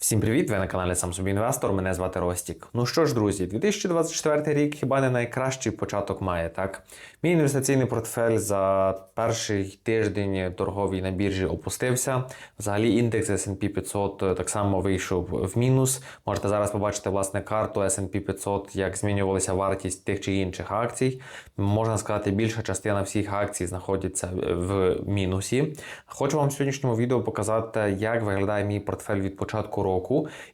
Всім привіт! Ви на каналі Сам собі інвестор. Мене звати Ростік. Ну що ж, друзі, 2024 рік хіба не найкращий початок має, так? Мій інвестиційний портфель за перший тиждень торговий на біржі опустився. Взагалі індекс S&P 500 так само вийшов в мінус. Можете зараз побачити власне карту S&P 500, як змінювалася вартість тих чи інших акцій. Можна сказати, більша частина всіх акцій знаходиться в мінусі. Хочу вам в сьогоднішньому відео показати, як виглядає мій портфель від початку року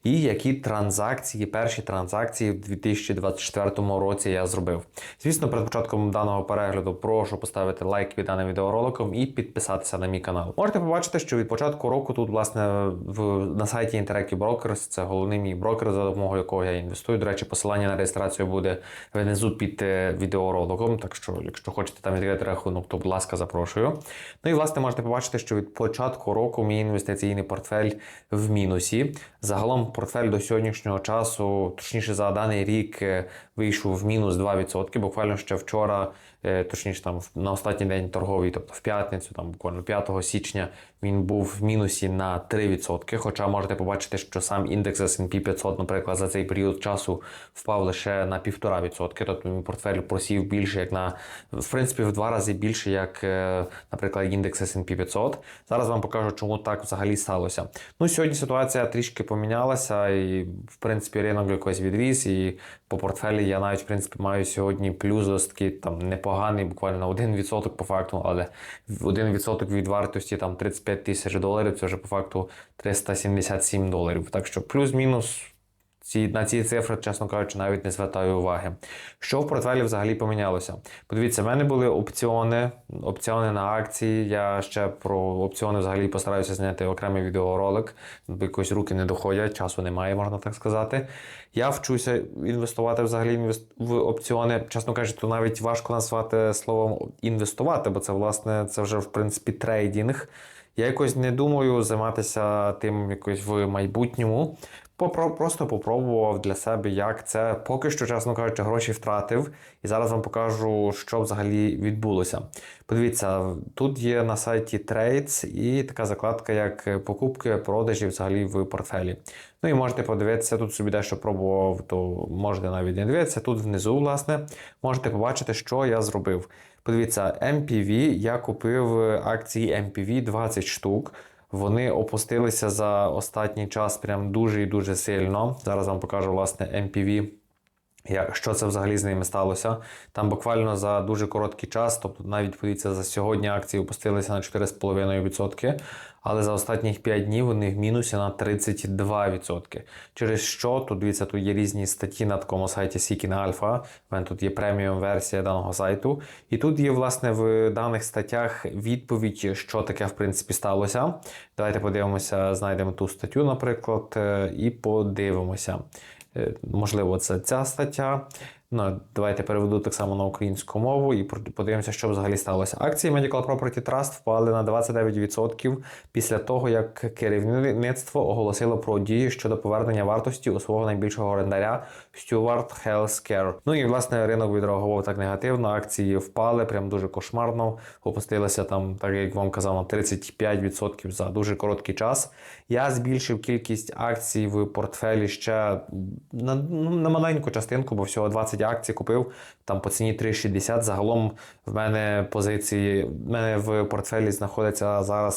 і які транзакції, перші транзакції в 2024 році я зробив. Звісно, перед початком даного перегляду прошу поставити лайк під даним відеороликом і підписатися на мій канал. Можете побачити, що від початку року тут, власне, в на сайті Interactive Brokers, це головний мій брокер, за допомогою якого я інвестую. До речі, посилання на реєстрацію буде внизу під е, відеороликом. Так що, якщо хочете там відкрити рахунок, то будь ласка, запрошую. Ну і власне можете побачити, що від початку року мій інвестиційний портфель в мінусі. Загалом портфель до сьогоднішнього часу, точніше за даний рік, е, вийшов в мінус 2%. Буквально ще вчора, е, точніше там на останній день торговий, тобто в п'ятницю, там буквально 5 січня, він був в мінусі на 3%. Хоча можете побачити, що сам індекс S&P 500, наприклад, за цей період часу впав лише на 1,5%. Тобто мій портфель просів більше, як на в принципі в два рази більше, як, е, наприклад, індекс S&P 500. Зараз вам покажу, чому так взагалі сталося. Ну, сьогодні ситуація трішки помінялася, і в принципі ринок якось відріс. І по портфелі я навіть в принципі маю сьогодні плюс такий там непоганий, буквально 1% по факту, але 1% від вартості там 35 тисяч доларів. Це вже по факту 377 доларів. Так що плюс-мінус. Ці, на ці цифри, чесно кажучи, навіть не звертаю уваги. Що в портфелі взагалі помінялося? Подивіться, в мене були опціони, опціони на акції. Я ще про опціони взагалі постараюся зняти окремий відеоролик, бо якось руки не доходять, часу немає, можна так сказати. Я вчуся інвестувати взагалі в опціони. Чесно кажучи, то навіть важко назвати словом інвестувати, бо це власне це вже в принципі трейдинг. Я якось не думаю займатися тим якось в майбутньому. Попро, просто попробував для себе, як це. Поки що, чесно кажучи, гроші втратив. І зараз вам покажу, що взагалі відбулося. Подивіться, тут є на сайті Trades і така закладка, як покупки, продажі взагалі в портфелі. Ну і можете подивитися, тут собі дещо пробував, то можете навіть не дивитися. Тут внизу, власне, можете побачити, що я зробив. Подивіться, MPV, я купив акції MPV 20 штук. Вони опустилися за останній час прям дуже і дуже сильно. Зараз вам покажу власне MPV. Як, що це взагалі з ними сталося? Там буквально за дуже короткий час, тобто навіть подивіться, за сьогодні акції опустилися на 4,5%, але за останніх 5 днів вони в мінусі на 32%. Через що, тут дивіться, тут є різні статті на такому сайті Seeking Alpha, в мене тут є преміум версія даного сайту. І тут є, власне, в даних статтях відповідь, що таке в принципі сталося. Давайте подивимося, знайдемо ту статтю, наприклад, е, і подивимося. Е, Можливо, це ця стаття. Ну, давайте переведу так само на українську мову і подивимося, що взагалі сталося. Акції Medical Property Trust впали на 29% після того, як керівництво оголосило про дії щодо повернення вартості у свого найбільшого орендаря Stewart Healthcare. Ну і власне ринок відреагував так негативно. Акції впали прям дуже кошмарно. Опустилися там, так як вам казав, на 35% за дуже короткий час. Я збільшив кількість акцій в портфелі ще на, на маленьку частинку, бо всього 20 акцій купив там по ціні 3,60. Загалом в мене позиції, в мене в портфелі знаходиться зараз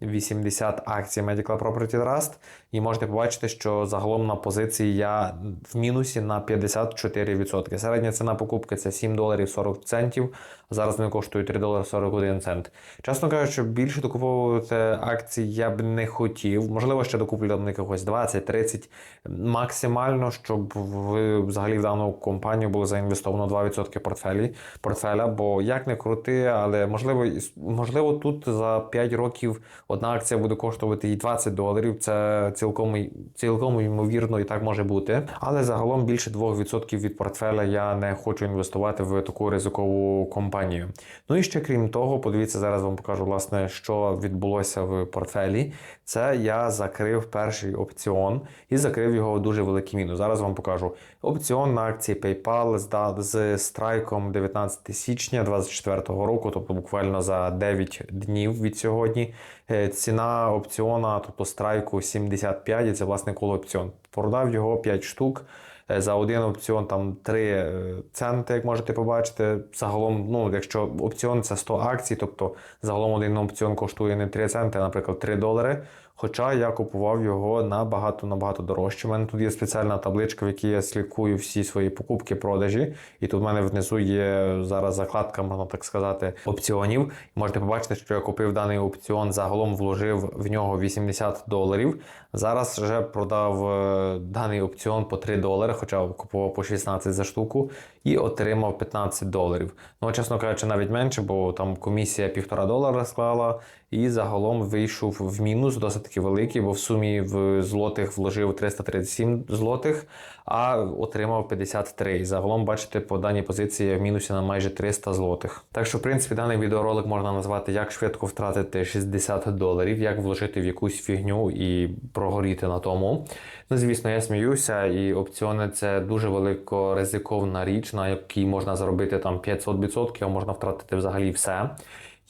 180 акцій Medical Property Trust. І можете побачити, що загалом на позиції я в мінусі на 54%. Середня ціна покупки це 7 доларів 40 центів. Зараз вони коштують 3 долари 41 цент. Чесно кажучи, більше докуповувати акцій я б не хотів. Можливо, ще докуплю там якихось 20-30. Максимально, щоб ви взагалі в дану компанію було заінвестовано 2% портфелі, портфеля. Бо як не крути, але можливо, можливо, тут за 5 років одна акція буде коштувати і 20 доларів. Це цілком, цілком ймовірно і так може бути. Але загалом більше 2% від портфеля я не хочу інвестувати в таку ризикову компанію. Ну і ще крім того, подивіться, зараз вам покажу, власне, що відбулося в портфелі. Це я закрив перший опціон і закрив його в дуже великий мінус. Зараз вам покажу. Опціон на акції PayPal з, страйком 19 січня 2024 року, тобто буквально за 9 днів від сьогодні. Е, Ціна опціона, тобто страйку 75, і це власне коло опціон. Продав його 5 штук. Е, За один опціон там 3 центи, як можете побачити. Загалом, ну, якщо опціон це 100 акцій, тобто загалом один опціон коштує не 3 центи, а, наприклад, 3 долари. Хоча я купував його набагато набагато дорожче. У мене тут є спеціальна табличка, в якій я слідкую всі свої покупки, продажі. І тут в мене внизу є зараз закладка, можна так сказати, опціонів. Можете побачити, що я купив даний опціон, загалом вложив в нього 80 доларів. Зараз вже продав е, даний опціон по 3 долари, хоча купував по 16 за штуку, і отримав 15 доларів. Ну, чесно кажучи, навіть менше, бо там комісія півтора долара склала, і загалом вийшов в мінус досить таки великий, бо в сумі в злотих вложив 337 злотих, а отримав 53. І загалом, бачите, по даній позиції я в мінусі на майже 300 злотих. Так що, в принципі, даний відеоролик можна назвати як швидко втратити 60 доларів, як вложити в якусь фігню і прогоріти на тому. Ну, звісно, я сміюся, і опціони це дуже велико ризиковна річ, на якій можна заробити там 500%, а можна втратити взагалі все.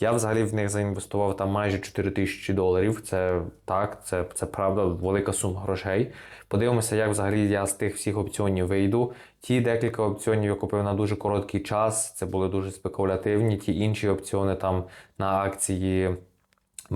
Я взагалі в них заінвестував там майже 4 тисячі доларів. Це так, це, це правда, велика сума грошей. Подивимося, як взагалі я з тих всіх опціонів вийду. Ті декілька опціонів я купив на дуже короткий час. Це були дуже спекулятивні. Ті інші опціони там на акції.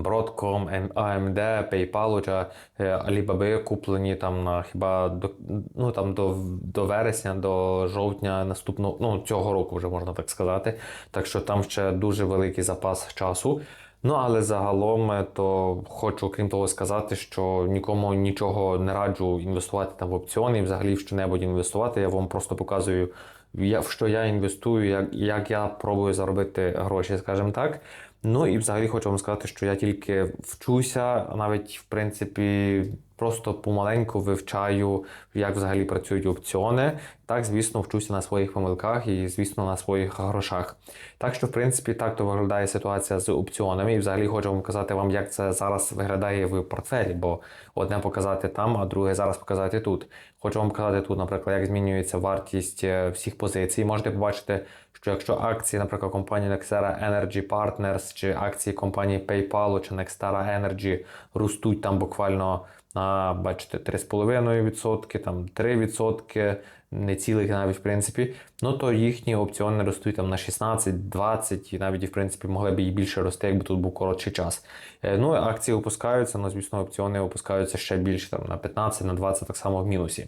Broadcom, AMD, PayPal е, Alibaba куплені там на хіба до ну там до, до вересня, до жовтня наступного ну цього року вже можна так сказати. Так що там ще дуже великий запас часу. Ну але загалом е, то хочу крім того сказати, що нікому нічого не раджу інвестувати там в опціони взагалі в що-небудь інвестувати. Я вам просто показую, я, в що я інвестую, як, як я пробую заробити гроші, скажімо так. Ну і взагалі хочу вам сказати, що я тільки вчуся, навіть в принципі просто помаленьку вивчаю, як взагалі працюють опціони. Так, звісно, вчуся на своїх помилках і, звісно, на своїх грошах. Так що, в принципі, так то виглядає ситуація з опціонами. І взагалі хочу вам показати вам, як це зараз виглядає в портфелі, бо одне показати там, а друге зараз показати тут. Хочу вам показати тут, наприклад, як змінюється вартість е, всіх позицій. Можете побачити, що якщо акції, наприклад, компанії Nextera Energy Partners чи акції компанії PayPal чи Nextera Energy ростуть там буквально на бачите 3,5%, там 3%, не цілих навіть в принципі, ну то їхні опціони ростуть там на 16, 20 і навіть в принципі могли б і більше рости, якби тут був коротший час. Е, Ну акції опускаються, ну звісно, опціони опускаються ще більше там на 15, на 20, так само в мінусі.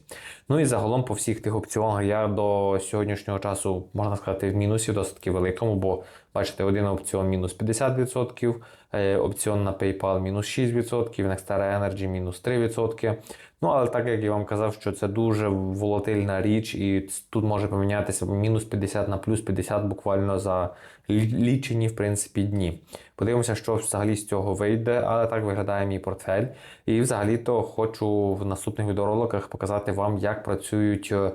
Ну і загалом по всіх тих опціонах я до сьогоднішнього часу можна сказати в мінусі досить великому, бо бачите, один опціон мінус 50%, е, опціон на PayPal мінус 6%, Nextera Energy мінус 3%. Ну, але так як я вам казав, що це дуже волатильна річ, і тут може помінятися мінус 50 на плюс 50 буквально за лічені, в принципі, дні. Подивимося, що взагалі з цього вийде, але так виглядає мій портфель. І взагалі-то хочу в наступних відеороликах показати вам, як працюють е,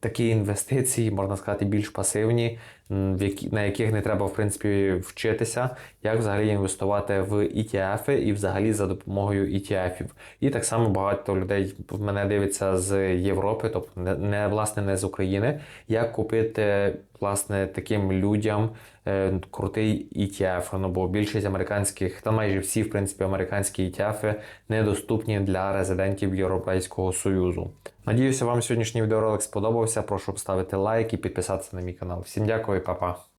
такі інвестиції, можна сказати, більш пасивні, на яких не треба в принципі вчитися, як взагалі інвестувати в ETF і взагалі за допомогою ETF. І так само багато людей мене дивиться з Європи, тобто не власне не з України, як купити власне таким людям е, крутий ETF. Ну бо більшість американських, та майже всі, в принципі, американські ETF недоступні для резидентів Європейського Союзу. Надіюся, вам сьогоднішній відеоролик сподобався. Прошу поставити лайк і підписатися на мій канал. Всім дякую, papá.